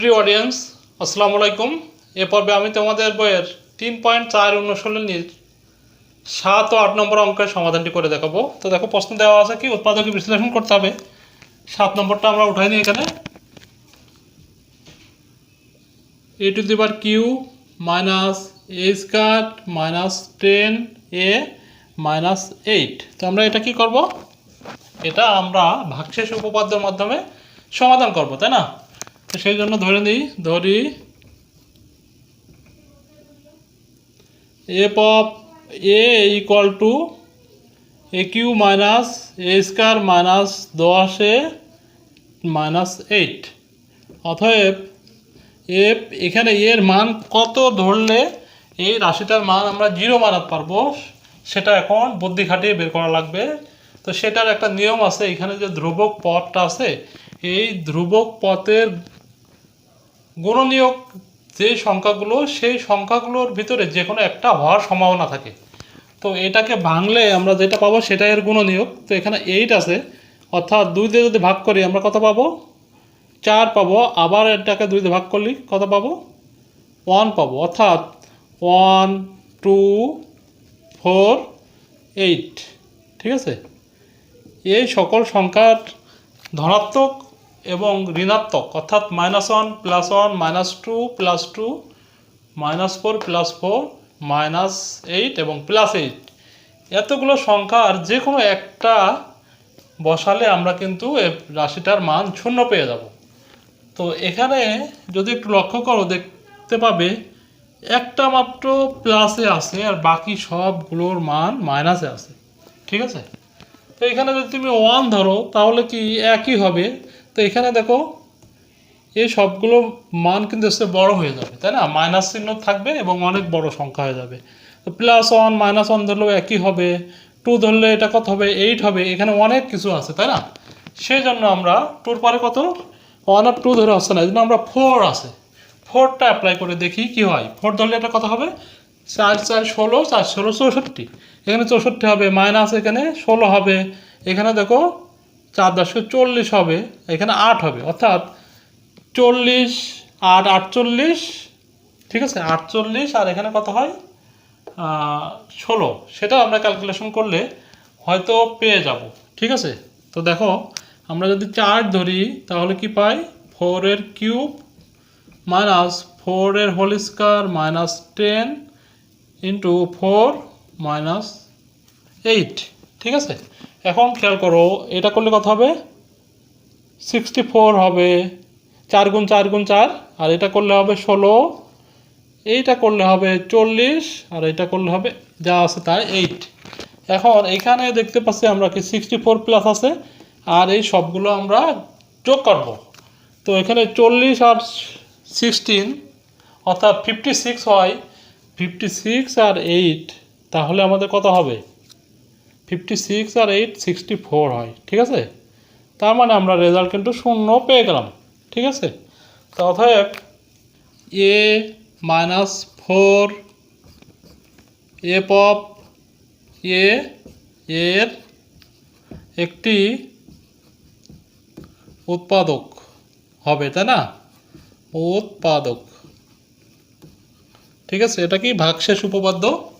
প্রিয় অডিয়েন্স আসসালামু আলাইকুম। এ পর্বে আমি তোমাদের বইয়ের তিন পয়েন্ট চার অনুশীলনীর সাত ও আট নম্বর অঙ্কের সমাধানটি করে দেখাবো। তো দেখো, প্রশ্ন দেওয়া আছে কি, উৎপাদকে বিশ্লেষণ করতে হবে। সাত নম্বরটা আমরা উঠাই নিই এখানে। A to the power cube minus A square minus ten A minus eight. তো আমরা এটা কি করব? এটা আমরা ভাগশেষ উপপাদ্যের মাধ্যমে সমাধান করব, তাই না? তো সেই জন্য ধরে নিই, ধরি। F of A equal to A cube minus A square minus দশ এ মাইনাস এইট অতএব এফ এখানে এর মান কত ধরলে এই রাশিটার মান আমরা জিরো বানাতে পারব, সেটা এখন বুদ্ধি খাটিয়ে বের করা লাগবে। তো সেটার একটা নিয়ম আছে, এখানে যে ধ্রুবক পথটা আছে, এই ধ্রুবক পথের গুণনীয়ক যে সংখ্যাগুলো, সেই সংখ্যাগুলোর ভিতরে যে কোনো একটা হওয়ার সম্ভাবনা থাকে। তো এটাকে ভাঙলে আমরা যেটা পাবো সেটাই এর গুণনীয়ক তো এখানে এইট আছে। অর্থাৎ দুই দিয়ে যদি ভাগ করি, আমরা কত পাবো? চার পাবো। আবার এটাকে দুই দিয়ে ভাগ করলে কত পাবো? ওয়ান পাবো। অর্থাৎ ওয়ান টু ফোর এইট ঠিক আছে? এই সকল সংখ্যার ধনাত্মক এবং ঋণাত্মক, অর্থাৎ minus one plus one minus two plus two minus four plus four minus eight এবং প্লাস এইট এতগুলো সংখ্যার যে কোনো একটা বসালে আমরা কিন্তু রাশিটার মান শূন্য পেয়ে যাব। তো এখানে যদি একটু লক্ষ্য করো, দেখতে পাবে একটা মাত্র প্লাসে আছে আর বাকি সবগুলোর মান মাইনাসে আছে। ঠিক আছে? তো এখানে যদি তুমি ওয়ান ধরো, তাহলে কি একই হবে? তো এখানে দেখো, এই সবগুলো মান কিন্তু এসে বড় হয়ে যাবে, তাই না? মাইনাস চিহ্ন থাকবে এবং অনেক বড় সংখ্যা হয়ে যাবে। তো প্লাস ওয়ান মাইনাস ওয়ান ধরলেও একই হবে টু ধরলে এটা কত হবে? এইট হবে, এখানে অনেক কিছু আছে, তাই না? সেই জন্য আমরা টুর পরে কত? ওয়ান আর টু ধরে আসছে না এই জন্য আমরা ফোর আছে। ফোরটা অ্যাপ্লাই করে দেখি কি হয়। ফোর ধরলে এটা কত হবে? চার চার, ষোলো চার, ষোলো, চৌষট্টি। এখানে চৌষট্টি হবে মাইনাস এখানে ষোলো হবে। এখানে দেখো চার দশকে চল্লিশ হবে, এখানে আট হবে। অর্থাৎ চল্লিশ, আট, আটচল্লিশ, ঠিক আছে? আটচল্লিশ আর এখানে কত হয়? ষোলো। সেটা আমরা ক্যালকুলেশন করলে হয়তো পেয়ে যাব, ঠিক আছে? তো দেখো, আমরা যদি চার ধরি, তাহলে কি পাই? ফোরের কিউব মাইনাস ফোরের whole square minus ten into four minus eight, ঠিক আছে? এখন খেয়াল করো, এটা করলে কত হবে? সিক্সটি ফোর হবে। চার গুণ চার গুণ চার, আর এটা করলে হবে ষোলো। এইটা করলে হবে চল্লিশ, আর এটা করলে হবে যা আছে তাই এইট এখন এখানে দেখতে পাচ্ছি আমরা কি সিক্সটি ফোর প্লাস আছে, আর এই সবগুলো আমরা যোগ করব। তো এখানে চল্লিশ আর সিক্সটিন অর্থাৎ ফিফটি সিক্স হয়। ফিফটি সিক্স আর এইট তাহলে আমাদের কত হবে? ফিফটি সিক্স আর এইট সিক্সটি ফোর হয়, ঠিক আছে? তার মানে আমরা রেজাল্ট কিন্তু শূন্য পেয়ে গেলাম, ঠিক আছে? অতএব এ মাইনাস ফোর এ পপ এ এর একটি উৎপাদক হবে, তাই না? উৎপাদক। ঠিক আছে? এটা কি ভাগশেষ উপপাদ্য?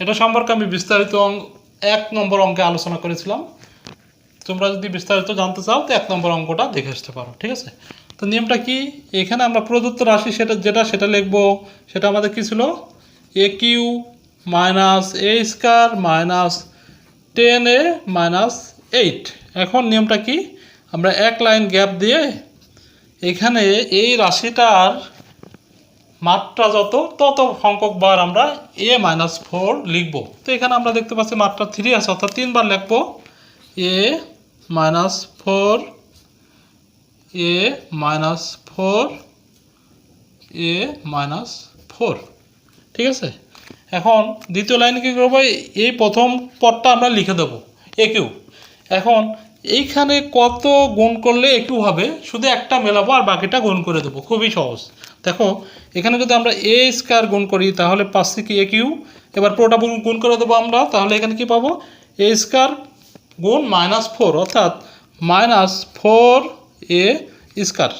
এটা সম্পর্কে আমি বিস্তারিত এক নম্বর অঙ্কে আলোচনা করেছিলাম। তোমরা যদি বিস্তারিত জানতে চাও, তো এক নম্বর অঙ্কটা দেখে আসতে পারো, ঠিক আছে? তো নিয়মটা কি? এখানে আমরা প্রদত্ত রাশি সেটা যেটা, সেটা লিখব। সেটা আমাদের কি ছিল? A cube minus A square minus ten A minus eight এখন নিয়মটা কি? আমরা এক লাইন গ্যাপ দিয়ে এখানে এই রাশিটার মাত্রা যত, তত সংখ্যক বার আমরা এ মাইনাস ফোর লিখব। তো এখানে আমরা দেখতে পাচ্ছি মাত্রা থ্রি আছে, অর্থাৎ তিনবার লিখব A minus four A minus four A minus four ঠিক আছে? এখন দ্বিতীয় লাইনে কী করব? এই প্রথম পদটা আমরা লিখে দেবো, এ কিউ এখন এইখানে কত গুণ করলে একটু হবে? শুধু একটা মেলাবো আর বাকিটা গুণ করে দেবো। খুবই সহজ। দেখো, এখানে যদি আমরা এ স্কোয়ার গুণ করি, তাহলে পাচ্ছি কি এ কিউ এবার পুরোটা গুণ করে দেবো আমরা, তাহলে এখানে কি পাবো? এ স্কোয়ার গুণ মাইনাস ফোর অর্থাৎ মাইনাস ফোর এ স্কোয়ার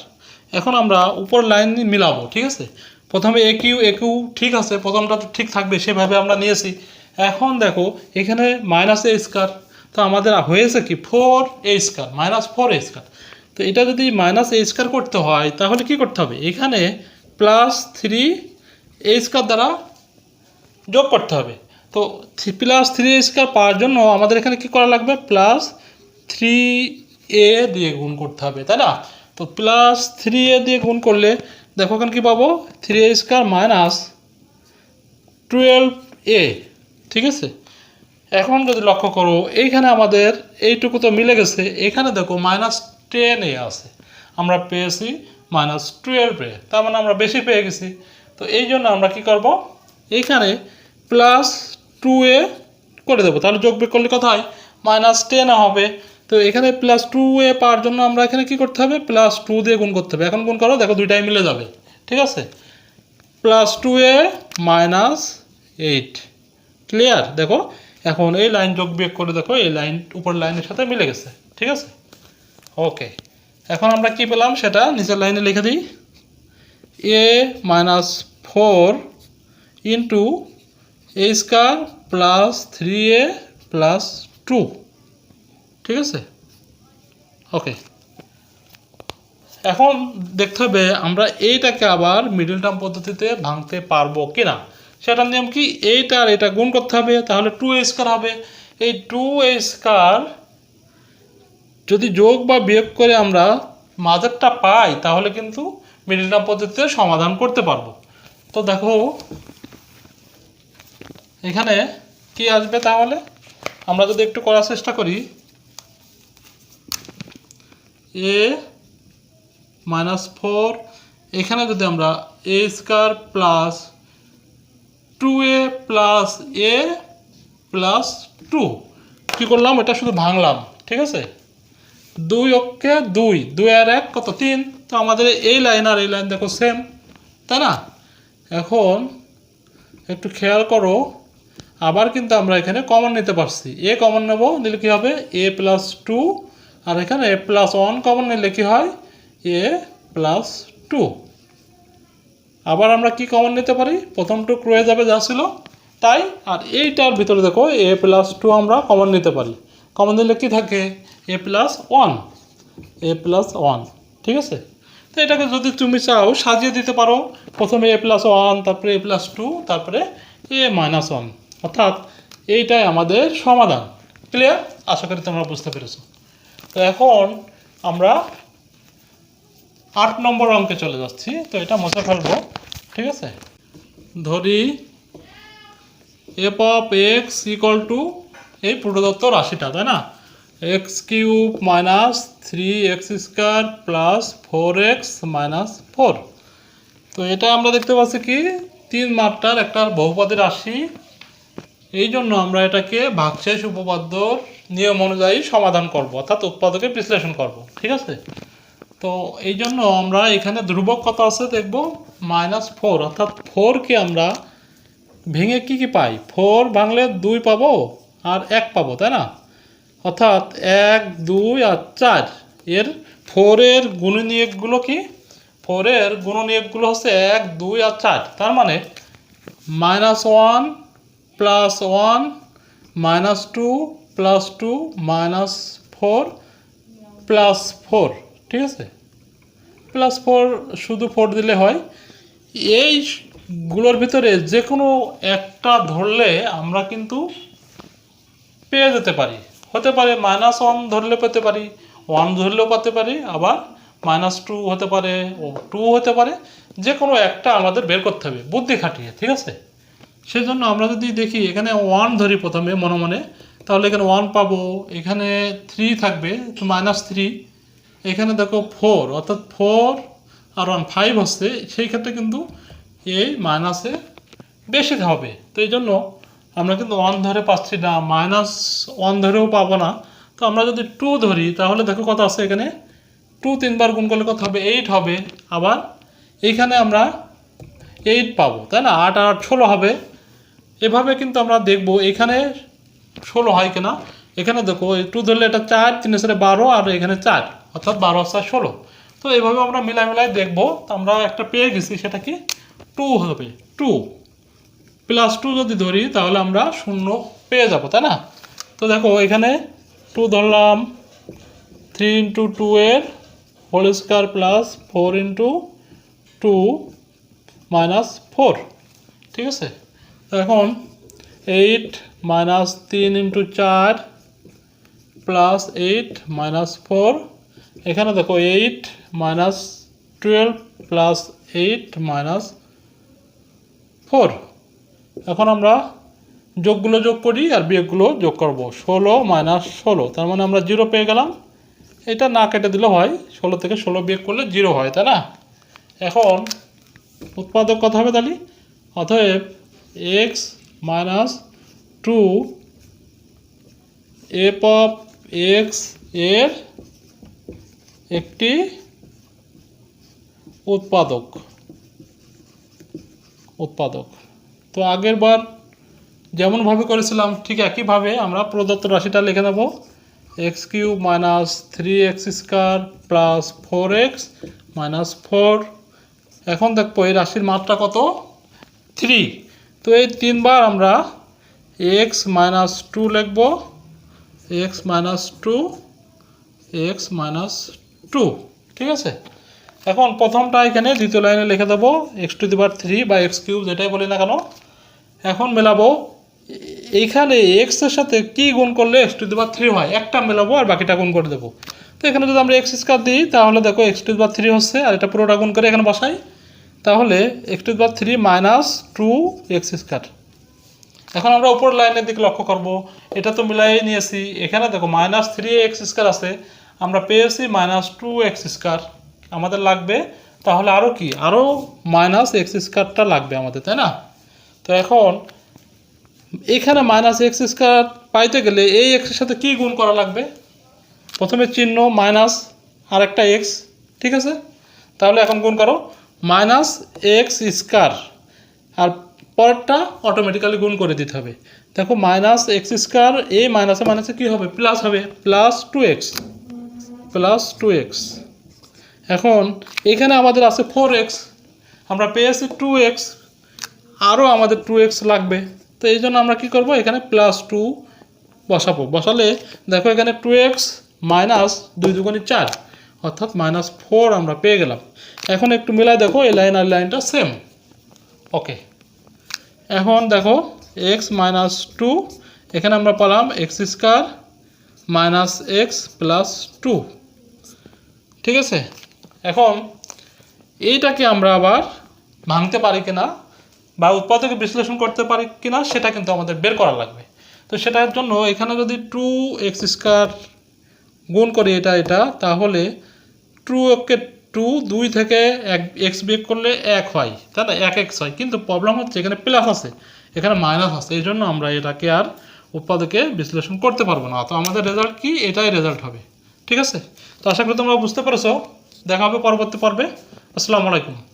এখন আমরা উপর লাইন মিলাবো, ঠিক আছে? প্রথমে এ কিউ এ কিউ ঠিক আছে, প্রথমটা তো ঠিক থাকবে, সেভাবে আমরা নিয়েছি। এখন দেখো, এখানে মাইনাস এ স্কোয়ার তো আমাদের হয়েছে কি? Four A square minus four A square তো এটা যদি মাইনাস এ স্কোয়ার করতে হয়, তাহলে কি করতে হবে? এখানে প্লাস থ্রি এ স্কোয়ার দ্বারা যোগ করতে হবে। তো প্লাস থ্রি স্কোয়ার পাওয়ার জন্য আমাদের এখানে কি করা লাগবে? প্লাস থ্রি এ দিয়ে গুণ করতে হবে, তাই না? তো প্লাস থ্রি এ দিয়ে গুণ করলে দেখো এখানে কী পাবো? Three A square minus twelve A ঠিক আছে? এখন যদি লক্ষ্য করো, এইখানে আমাদের এইটুকু তো মিলে গেছে, এখানে দেখো মাইনাস টেন এ আছে। আমরা পেয়েছি মাইনাস টুয়েলভে তার মানে আমরা বেশি পেয়ে গেছি। তো এই জন্য আমরা কি করব? এইখানে প্লাস টু এ করে দেবো। তাহলে যোগ বিয়োগ করলে কত হয়? মাইনাস টেন হবে। তো এখানে প্লাস টু এ পাওয়ার জন্য আমরা এখানে কি করতে হবে? প্লাস টু দিয়ে গুণ করতে হবে। এখন গুণ করো, দেখো দুইটাই মিলে যাবে। ঠিক আছে? Plus two A minus eight clear দেখো, এখন এই লাইন যোগ বিয়োগ করে দেখো, এই লাইন উপর লাইনের সাথে মিলে গেছে। ঠিক আছে? ওকে এখন আমরা কি পেলাম? সেটা নিচের লাইনে লিখে দিই। A minus four into A square plus three A plus two ঠিক আছে? ওকে এখন দেখতে হবে আমরা এইটাকে আবার মিডল টার্ম পদ্ধতিতে ভাঙতে পারব কি না সেটার নিয়ম কি? এইটা আর এটা গুণ করতে হবে, তাহলে টু এ স্কোয়ার হবে। এই টু এ স্কোয়ার যদি যোগ বা বিয়োগ করে আমরা মাঝেরটা পাই, তাহলে কিন্তু মিডল পদ্ধতিতে সমাধান করতে পারব। তো দেখো, এখানে কি আসবে তাহলে? আমরা যদি একটু করার চেষ্টা করি, এ মাইনাস ফোর, এখানে যদি আমরা A square plus two A plus A plus two, কী করলাম? এটা শুধু ভাঙলাম, ঠিক আছে? দুই অক্ষে দুই দুই আর এক, কত? তিন। তো আমাদের এই লাইন আর এই লাইন দেখো সেম তাই না? এখন একটু খেয়াল করো, আবার কিন্তু আমরা এখানে কমন নিতে পারছি। এ কমন নেব, নিলে কী হবে? এ প্লাস টু আর এখানে এ প্লাস ওয়ান কমন নিলে কী হয়? এ প্লাস টু আবার আমরা কি কমন নিতে পারি? প্রথমটুক রয়ে যাবে, যা ছিল। তাই, আর এইটার ভিতরে দেখো এ প্লাস টু আমরা কমন নিতে পারি। কমন দিলে কি থাকে? A plus one A plus one ঠিক আছে? তো এটাকে যদি তুমি চাও, সাজিয়ে দিতে পারো। প্রথমে এ প্লাস ওয়ান তারপরে এ প্লাস টু তারপরে এ মাইনাস ওয়ান অর্থাৎ এইটাই আমাদের সমাধান। ক্লিয়ার আশা করি তোমরা বুঝতে পেরেছ। তো এখন আমরা আট নম্বর অঙ্কে চলে যাচ্ছি। তো এটা মুছে ফেলব, ঠিক আছে? ধরি F of X equal to এই প্রদত্ত রাশিটা, তাই না? X cube minus three X square plus four X minus four তো এটা আমরা দেখতে পাচ্ছি কি? তিন মাত্রার একটা বহুপদী রাশি। এই জন্য আমরা এটাকে ভাগশেষ উপপাদ্য নিয়ম অনুযায়ী সমাধান করব, অর্থাৎ উৎপাদকে বিশ্লেষণ করব, ঠিক আছে? তো এই জন্য আমরা এখানে ধ্রুবক কত আছে দেখব? মাইনাস ফোর অর্থাৎ ফোরকে আমরা ভেঙে কি কি পাই? ফোর ভাঙলে দুই পাবো? আর এক পাবো, তাই না? অর্থাৎ এক, দুই আর চার। এর ফোরের গুণনীয়কগুলো কি? ফোরের গুণনীয়কগুলো হচ্ছে এক, দুই আর চার। তার মানে minus one plus one minus two plus two minus four plus four ঠিক আছে? প্লাস ফোর শুধু ফোর দিলে হয়। এইগুলোর ভিতরে যে কোনো একটা ধরলে আমরা কিন্তু পেয়ে যেতে পারি। হতে পারে মাইনাস ওয়ান ধরলে পেতে পারি ওয়ান ধরলেও পেতে পারি, আবার মাইনাস টু হতে পারে, ও টু হতে পারে যে কোনো একটা আমাদের বের করতে হবে, বুদ্ধি খাটিয়ে, ঠিক আছে? সেই জন্য আমরা যদি দেখি এখানে ওয়ান ধরি প্রথমে মনে মনে, তাহলে এখানে ওয়ান পাবো, এখানে থ্রি থাকবে মাইনাস থ্রি এখানে দেখো ফোর অর্থাৎ ফোর আর ওয়ান ফাইভ হচ্ছে, সেই ক্ষেত্রে কিন্তু এই মাইনাসে বেশি হবে, তো এই জন্য আমরা কিন্তু ওয়ান ধরে পাচ্ছি না মাইনাস ওয়ান ধরেও পাবো না। তো আমরা যদি টু ধরি, তাহলে দেখো কত আছে এখানে? টু তিনবার গুণ করলে কত হবে? এইট হবে। আবার এইখানে আমরা এইট পাবো, তাই না? আট আট ষোলো হবে। এভাবে কিন্তু আমরা দেখব এখানে ষোলো হয় কিনা। এখানে দেখো টু ধরলে এটা চার তিন সাথে বারো, আর এখানে চার, অর্থাৎ বারো চার ষোলো। তো এইভাবে আমরা মিলাই মিলাই দেখব। তো আমরা একটা পেয়ে গেছি, সেটা কি? টু হবে টু প্লাস টু যদি ধরি, তাহলে আমরা শূন্য পেয়ে যাব, তাই না? তো দেখো, এখানে টু ধরলাম থ্রি ইন্টু টু এর whole square plus four into two minus four ঠিক আছে? তো এখন এইট মাইনাস তিন ইন্টু চার প্লাস এইট মাইনাস ফোর এখানে দেখো eight minus twelve plus eight minus four এখন আমরা যোগগুলো যোগ করি আর বিয়োগগুলো যোগ করব। ষোলো মাইনাস ষোলো, তার মানে আমরা জিরো পেয়ে গেলাম। এটা না কেটে দিলে হয়, ষোলো থেকে ষোলো বিয়োগ করলে জিরো হয়, তাই না? এখন উৎপাদক কত হবে তাহলে? অতএব X minus two F of এক্সের একটি উৎপাদক উৎপাদক। তো আগের বার যেমনভাবে করেছিলাম, ঠিক একইভাবে আমরা প্রদত্ত রাশিটা লিখে নেব। X cube minus three X square plus four X minus four. এখন দেখব এই রাশির মাত্রা কত? থ্রি। তো এই তিনবার আমরা এক্স মাইনাস টু লিখব। X minus two, X minus two, ঠিক আছে? এখন প্রথমটা এখানে দ্বিতীয় লাইনে লিখে দেবো। X to the power three বা এক্স কিউব যেটাই বলি না কেন এখন মেলাবো, এইখানে এক্সের সাথে কি গুণ করলে X to the power three হয়? একটা মেলাবো আর বাকিটা গুণ করে দেবো। তো এখানে যদি আমরা এক্স স্কোয়ার দিই, তাহলে দেখো X to the power three হচ্ছে, আর এটা পুরোটা গুণ করে এখানে বসাই, তাহলে X to the power three minus two X square এখন আমরা উপর লাইনের দিকে লক্ষ্য করব। এটা তো মিলাই নিয়েছি। এখানে দেখো মাইনাস থ্রি এক্স স্কোয়ার আছে। আমরা পেয়েছি মাইনাস টু এক্স স্কোয়ার আমাদের লাগবে, তাহলে আরও কি? আরও মাইনাস এক্স স্কোয়ারটা লাগবে আমাদের, তাই না? তো এখন, এখানে মাইনাস এক্স স্কোয়ার পাইতে গেলে এই এক্সের সাথে কি গুণ করা লাগবে? প্রথমে চিহ্ন মাইনাস আর একটা এক্স ঠিক আছে? তাহলে এখন গুণ করো মাইনাস এক্স স্কোয়ার আর পরেরটা অটোমেটিক্যালি গুণ করে দিতে হবে। দেখো মাইনাস এক্স স্কোয়ার এই মাইনাসে মাইনাসে কী হবে? প্লাস হবে plus two X plus two X এখন, এখানে আমাদের আছে ফোর এক্স আমরা পেয়েছি টু এক্স আরও আমাদের টু এক্স লাগবে। তো এই জন্য আমরা কী করব? এখানে প্লাস টু বসাবো। বসালে দেখো এখানে টু এক্স মাইনাস দুই দুগুণি চার, অর্থাৎ মাইনাস ফোর আমরা পেয়ে গেলাম। এখন একটু মিলাই দেখো, এই লাইন আর লাইনটা সেম ওকে এখন দেখো এক্স মাইনাস টু এখানে আমরা পেলাম X square minus X plus two ঠিক আছে? এখন এইটাকে আমরা আবার ভাঙতে পারি কিনা? বা উৎপাদকে বিশ্লেষণ করতে পারি কিনা সেটা কিন্তু আমাদের বের করা লাগবে। তো সেটার জন্য এখানে যদি টু এক্স স্কোয়ার গুণ করি এটা এটা, তাহলে টু ওকে টু দুই থেকে এক এক্স বিয়োগ করলে এক হয়। তাই না এক এক্স হয়। কিন্তু প্রবলেম হচ্ছে এখানে প্লাস আছে। এখানে মাইনাস আছে। এই জন্য আমরা এটাকে আর উৎপাদকে বিশ্লেষণ করতে পারব না। তো আমাদের রেজাল্ট কি? এটাই রেজাল্ট হবে। ঠিক আছে? তো আশা করি তোমরা বুঝতে পেরেছ। দেখা হবে পরবর্তী পর্বে। আসসালামু আলাইকুম।